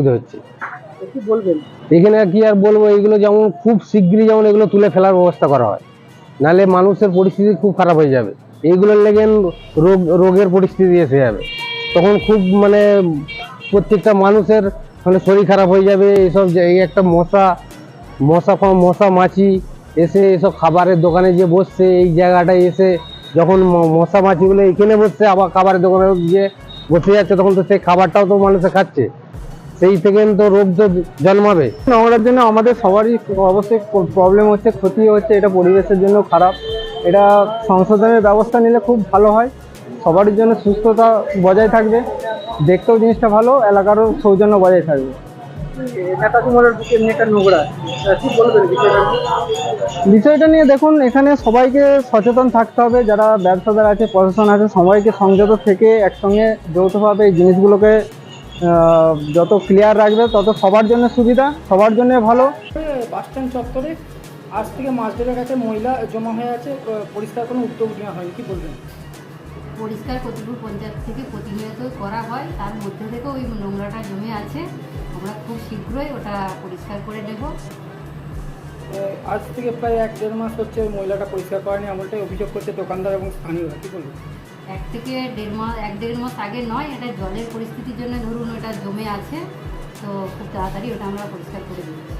অসুবিধা হচ্ছে। এখানে কি আর বলব এগুলো যেমন খুব শীঘ্রই যেমন এগুলো তুলে ফেলার ব্যবস্থা করা হয়। নাহলে মানুষের পরিস্থিতি খুব খারাপ হয়ে যাবে। এইগুলোর লেগে রোগ রোগের পরিস্থিতি এসে যাবে। তখন খুব মানে প্রত্যেকটা মানুষের মানে শরীর খারাপ হয়ে যাবে। এসব এই একটা মশা মশা ফ- মশা মাছি এসে এসব খাবারের দোকানে যে বসছে এই জায়গাটায় এসে যখন মশা মাছিগুলো এখানে বসছে আবার খাবারের দোকানে গিয়ে বসে যাচ্ছে তখন তো সেই খাবারটাও তো মানুষে খাচ্ছে। সেই থেকে তো রোগ তো জন্মাবে। নোংরার জন্য আমাদের সবারই অবশ্যই প্রবলেম হচ্ছে ক্ষতি হচ্ছে এটা পরিবেশের জন্য খারাপ। এটা সংশোধনের ব্যবস্থা নিলে খুব ভালো হয়। সবারই জন্য সুস্থতা বজায় থাকবে। দেখতেও জিনিসটা ভালো এলাকারও সৌজন্য বজায় থাকবে। বিষয়টা নিয়ে দেখুন এখানে সবাইকে সচেতন থাকতে হবে। যারা ব্যবসাদার আছে প্রশাসন আছে সবাইকে সংযত থেকে একসঙ্গে যৌথভাবে এই জিনিসগুলোকে যত ক্লিয়ার রাখবে তত সবার জন্য সুবিধা সবার জন্য ভালো। বাস স্ট্যান্ড চত্বরে আজ থেকে মাস দেড়ের কাছে মহিলা জমা হয়ে আছে পরিষ্কার কোনো উদ্যোগ নেওয়া হয়নি কি বলবেন? পরিষ্কার কতটুকু পঞ্চায়েত থেকে প্রতিনিয়ত করা হয় তার মধ্যে থেকে ওই নোংরাটা জমে আছে। আমরা খুব শীঘ্রই ওটা পরিষ্কার করে নেব আজ থেকে প্রায় এক দেড় মাস হচ্ছে মহিলাটা পরিষ্কার করেনি এমনটাই অভিযোগ করছে দোকানদার এবং স্থানীয়রা কি বলুন। এক থেকে দেড় মাস, এক দেড় মাস আগে নয়, এটা জলের পরিস্থিতির জন্য ধরুন ওটা জমে আছে, তো খুব তাড়াতাড়ি ওটা আমরা পরিষ্কার করে দিচ্ছি।